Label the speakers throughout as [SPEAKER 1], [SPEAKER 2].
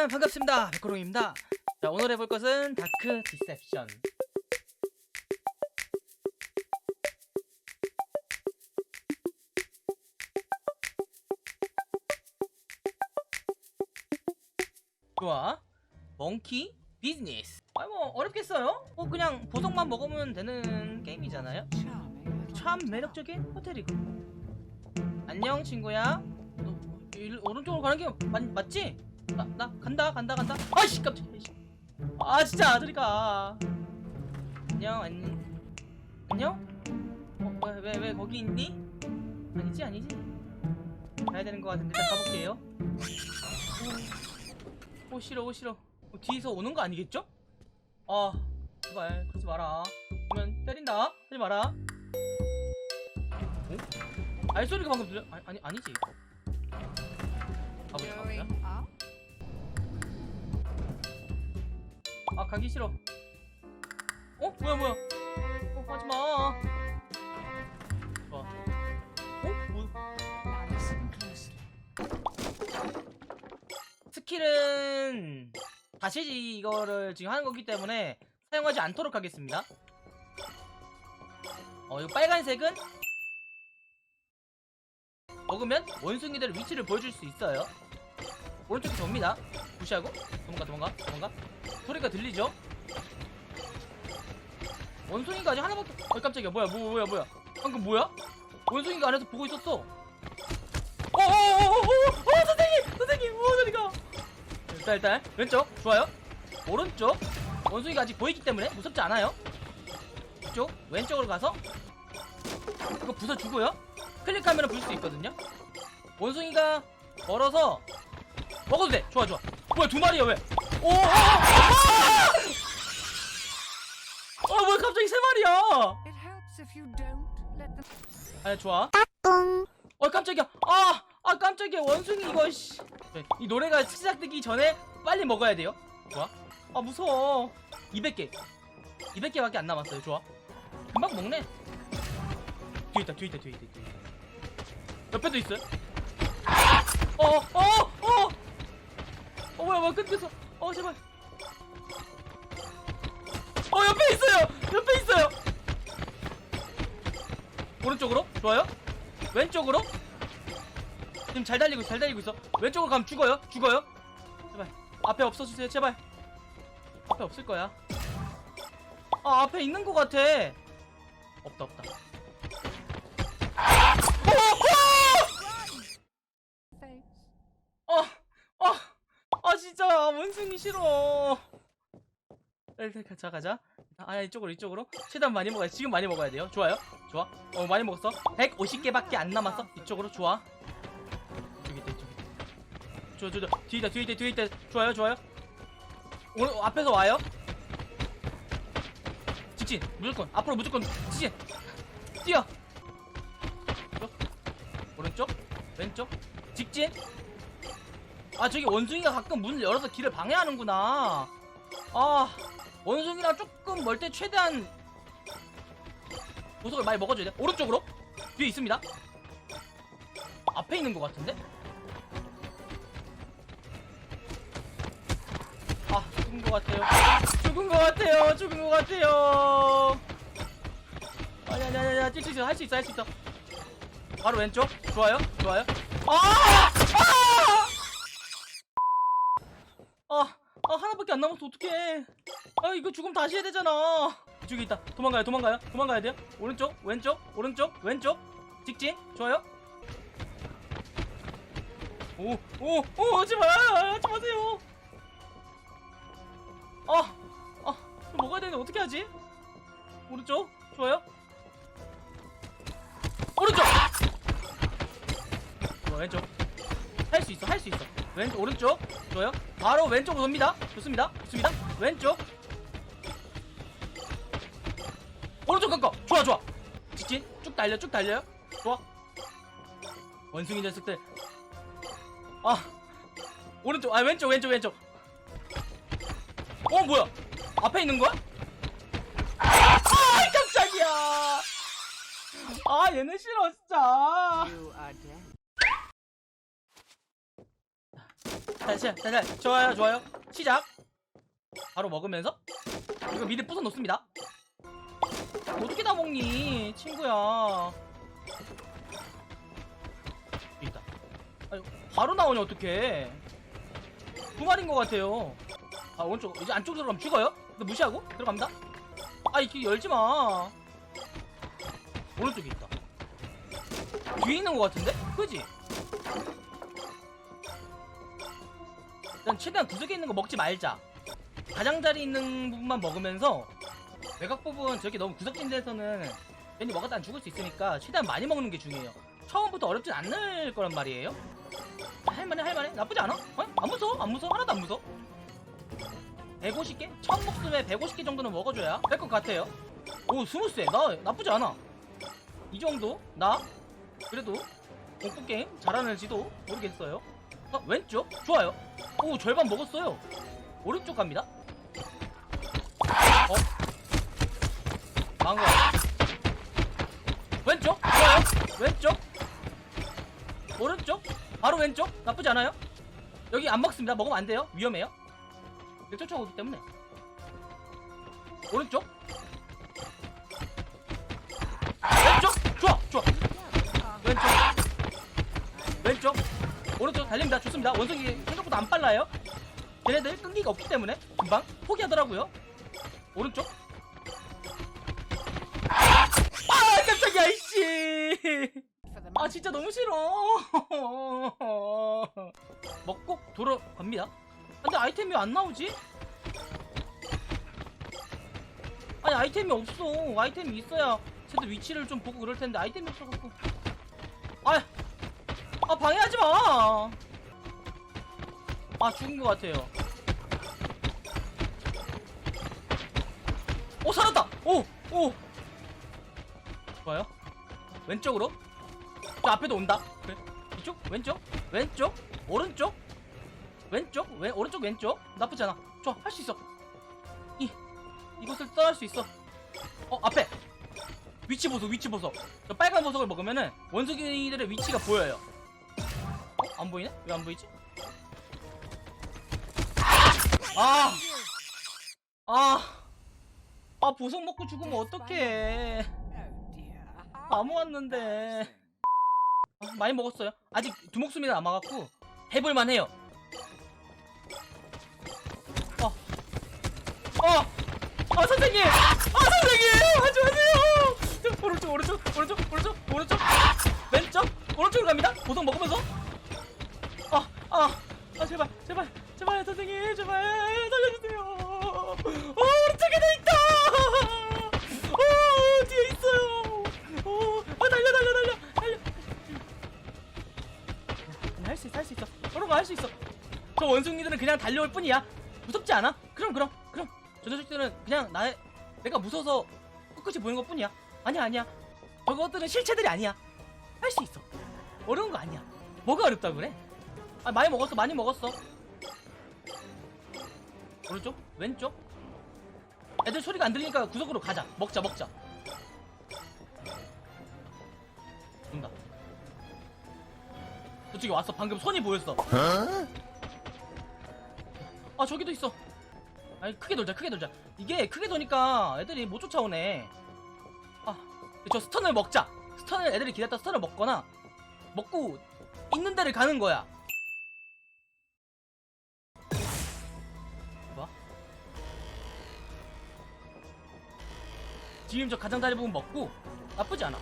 [SPEAKER 1] 짜잔 반갑습니다. 백호롱입니다. 자 오늘 해볼 것은 다크 디셉션. 좋아. 몽키 비즈니스. 아뭐 어렵겠어요? 뭐 그냥 보석만 먹으면 되는 게임이잖아요? 참 매력적인 호텔이고 안녕 친구야. 너 일, 오른쪽으로 가는 게 맞, 맞지? 나, 나 간다 간다 간다. 아이씨 깜짝이야 이씨. 아 진짜 아들이 가. 안녕 안, 안녕? 어, 왜, 왜, 왜 거기 있니? 아니지 아니지? 가야 되는 거 같은데 가볼게요. 오, 오 싫어 오 싫어. 어, 뒤에서 오는 거 아니겠죠? 아 제발 그러지 마라. 그러면 때린다. 하지 마라. 어? 알소리가 방금 들려? 아니, 아니 아니지. 가보자 가보자 아 가기 싫어 어? 뭐야 뭐야 어 하지마 좋아 어? 뭐
[SPEAKER 2] listen closely.
[SPEAKER 1] 스킬은 다시 이거를 지금 하는 거기 때문에 사용하지 않도록 하겠습니다 어 이거 빨간색은 먹으면 원숭이들 위치를 보여줄 수 있어요 오른쪽에 돕니다 무시하고? 도망가 도망가 도망가. 소리가 들리죠? 원숭이가 아직 하나밖에 어 깜짝이야. 뭐야 뭐, 뭐야 뭐야. 방금 뭐야? 원숭이가 안에서 보고 있었어. 어어어어어 선생님! 선생님! 어 저리가? 일단 일단. 왼쪽. 좋아요. 오른쪽. 원숭이가 아직 보이기 때문에 무섭지 않아요. 이쪽. 왼쪽으로 가서 이거 부숴주고요. 클릭하면 부술 수 있거든요. 원숭이가 걸어서 먹어도 돼. 좋아 좋아 뭐야 두 마리야 왜? 오, 오, 오, 아! 어, 뭐야 갑자기 세 마리야!
[SPEAKER 2] It helps if you don't let them.
[SPEAKER 1] 아 좋아. 어 깜짝이야. 아, 아 깜짝이야. 원숭이 이거 씨. 네, 이 노래가 시작되기 전에 빨리 먹어야 돼요. 좋아. 아 무서워. 200개. 200개밖에 안 남았어요. 좋아. 금방 먹네. 뒤에 있다 뒤에 있다 뒤에 있다 뒤에 있다. 옆에도 있어요? 어 어 뭐야 끊겼어 어 제발. 어 옆에 있어요! 옆에 있어요! 오른쪽으로? 좋아요? 왼쪽으로? 지금 잘 달리고 잘 달리고 있어. 왼쪽으로 가면 죽어요? 죽어요? 제발. 앞에 없어주세요 제발. 앞에 없을 거야. 아 앞에 있는 거 같아. 없다 없다
[SPEAKER 2] Face.
[SPEAKER 1] 아, 아 진짜 원숭이 싫어. 일단 가자 가자. 아 이쪽으로 이쪽으로. 최대한 많이 먹어야 지금 많이 먹어야 돼요. 좋아요? 좋아. 어 많이 먹었어. 150개밖에 안 남았어. 이쪽으로 좋아. 저기 있다 저기 있다. 좋아 좋아. 뒤에 있다 뒤에 있다 뒤에 있다. 좋아요 좋아요. 오늘 앞에서 와요? 직진 무조건. 앞으로 무조건 직진. 뛰어. 오른쪽? 왼쪽? 직진 아 저기 원숭이가 가끔 문을 열어서 길을 방해하는구나. 아 원숭이랑 조금 멀 때 최대한 보석을 많이 먹어줘야 돼. 오른쪽으로? 뒤에 있습니다. 앞에 있는 것 같은데? 아 죽은 것 같아요. 죽은 것 같아요. 죽은 것 같아요. 아니 아니 아니 아니. 찔찔 할수 있어 할 수 있어. 바로 왼쪽? 좋아요? 좋아요? 아! 아! 아, 아 하나밖에 안 남았어. 어떡해. 아 이거 죽으면 다시 해야 되잖아. 이쪽에 있다. 도망가요 도망가요. 도망가야 돼요? 오른쪽 왼쪽 오른쪽 왼쪽. 직진. 좋아요. 오 오오 하지마. 하지 마세요. 아아 먹어야 되는데 어떻게 하지? 오른쪽. 좋아요. 오른쪽. 좋아 왼쪽. 할 수 있어 할 수 있어 왼 오른쪽. 좋아요. 바로 왼쪽으로 돕니다. 좋습니다. 좋습니다. 왼쪽. 오른쪽 꺾어. 좋아 좋아. 직진 쭉 달려 쭉 달려요. 좋아. 원숭이 녀석들. 아. 오른쪽 아 왼쪽 왼쪽 왼쪽. 어 뭐야? 앞에 있는 거야? 아 깜짝이야. 아 얘는 싫어 진짜 자, 자, 좋아요, 좋아요. 시작. 바로 먹으면서 이거 미리 부숴 놓습니다. 어떻게 다 먹니, 친구야? 있다. 아니, 바로 나오니 어떡해? 두 마리인 것 같아요. 아 오른쪽 이제 안쪽으로 들어가면 죽어요? 근데 무시하고 들어갑니다. 아 이렇게 열지 마. 오른쪽에 있다. 뒤에 있는 것 같은데? 그지? 일단 최대한 구석에 있는 거 먹지 말자. 가장자리 있는 부분만 먹으면서 외곽 부분 저렇게 너무 구석진 데서는 괜히 먹었다 안 죽을 수 있으니까 최대한 많이 먹는 게 중요해요. 처음부터 어렵진 않을 거란 말이에요. 할만해 할만해 나쁘지 않아? 어? 안 무서워 안 무서워 하나도 안 무서워. 150개? 첫 목숨에 150개 정도는 먹어줘야 될 것 같아요. 오 스무스해 나 나쁘지 않아. 이 정도 나 그래도 공포 게임 잘하는지도 모르겠어요. 어, 왼쪽 좋아요. 오 절반 먹었어요. 오른쪽 갑니다. 어? 같아. 왼쪽 좋아요. 왼쪽 오른쪽 바로 왼쪽 나쁘지 않아요. 여기 안 먹습니다. 먹으면 안 돼요. 위험해요. 이거 쫓아오기 때문에 오른쪽 오른쪽 달립니다. 좋습니다. 원석이 생각보다 안 빨라요. 걔네들 끈기가 없기 때문에 금방 포기하더라고요. 오른쪽. 아 깜짝이야 이씨. 아 진짜 너무 싫어. 먹고 돌아갑니다. 근데 아이템이 왜 안 나오지? 아니 아이템이 없어. 아이템이 있어야 쟤들 위치를 좀 보고 그럴 텐데 아이템이 없어갖고. 아, 아 방해하지 마. 아 죽은 것 같아요. 오 살았다. 오 오. 좋아요. 왼쪽으로. 저 앞에도 온다. 그래. 이쪽 왼쪽 왼쪽 오른쪽 왼쪽 왼 오른쪽 왼쪽 나쁘지 않아. 좋아 할 수 있어. 이 이곳을 떠날 수 있어. 어 앞에 위치 보석 위치 보석. 저 빨간 보석을 먹으면은 원숭이들의 위치가 보여요. 어? 안 보이네? 왜 안 보이지? 아! 아! 아, 보석 먹고 죽으면 어떡해.
[SPEAKER 2] Dear.
[SPEAKER 1] 다 모았는데. 아, 많이 먹었어요. 아직 두 목숨이나 남아갖고 해볼만 해요. 어. 어! 아, 선생님! 아, 선생님! 하지 마세요! 오른쪽, 오른쪽, 오른쪽, 오른쪽, 오른쪽, 왼쪽, 오른쪽으로 갑니다. 보석 먹으면서. 아, 제발, 제발, 제발, 선생님, 제발, 살려주세요. 어, 오른쪽에 돼 있다! 어, 뒤에 있어요. 어, 아, 달려, 달려, 달려, 달려. 할 수 있어, 할 수 있어. 그런 거 할 수 있어. 저 원숭이들은 그냥 달려올 뿐이야. 무섭지 않아? 그럼, 그럼, 그럼. 저 녀석들은 그냥 나, 내가 무서워서 끝끝이 보이는 것 뿐이야. 아니야, 아니야. 저것들은 실체들이 아니야. 할 수 있어. 어려운 거 아니야. 뭐가 어렵다고 그래? 아, 많이 먹었어, 많이 먹었어. 오른쪽? 왼쪽? 애들 소리가 안 들리니까 구석으로 가자. 먹자, 먹자. 온다. 저쪽에 왔어. 방금 손이 보였어. 아, 저기도 있어. 아니, 크게 돌자, 크게 돌자. 이게 크게 도니까 애들이 못 쫓아오네. 아, 저 스턴을 먹자. 스턴을 애들이 기다렸다 스턴을 먹거나, 먹고 있는 데를 가는 거야. 지금 저 가장자리 부분 먹고 나쁘지 않아.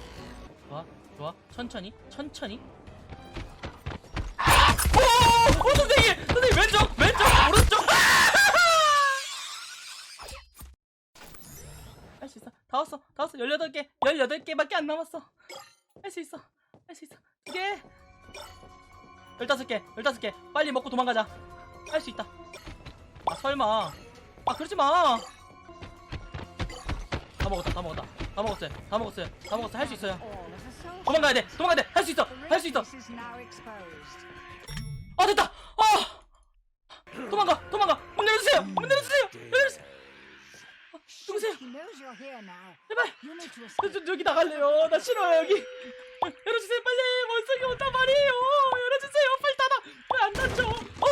[SPEAKER 1] 좋아, 좋아. 천천히, 천천히. 오! 오, 선생님! 선생님, 왼쪽! 왼쪽! 오른쪽! 할 수 있어. 다 왔어. 다 왔어. 18개. 18개밖에 안 남았어. 할 수 있어. 할 수 있어. 두 개. 15개. 15개. 빨리 먹고 도망가자. 할 수 있다. 아, 설마. 아, 그러지 마. 다 먹었다. 다 먹었다. 다 먹었어요. 다 먹었어요. 다 먹었어요. 할 수 있어요.
[SPEAKER 2] Are
[SPEAKER 1] 도망가야 돼. 도망가야 돼. 할 수 있어. 할 수 있어. 아 됐다. 아 도망가 도망가 문 열어주세요 문 열어주세요 열어주세요 아, 누구 누구세요? 제발. 저. 저, 여기 나갈래요. 나 싫어요 여기. 열어주세요 빨리. 원석이 온단 말이에요. 열어주세요. 빨리 닫아. 왜안 닫죠? 어,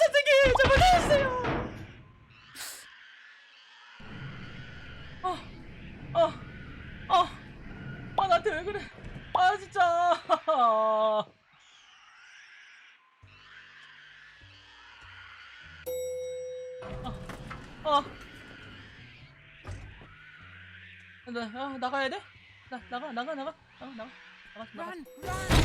[SPEAKER 1] 선생님 제발 열어주세요. 어, 어, 어, 아 나한테 왜 그래? 아 진짜. 어, 어. 나, 아, 나가야 돼? 나, 나가, 나가, 나가, 나가, 나가, 나가, 나가.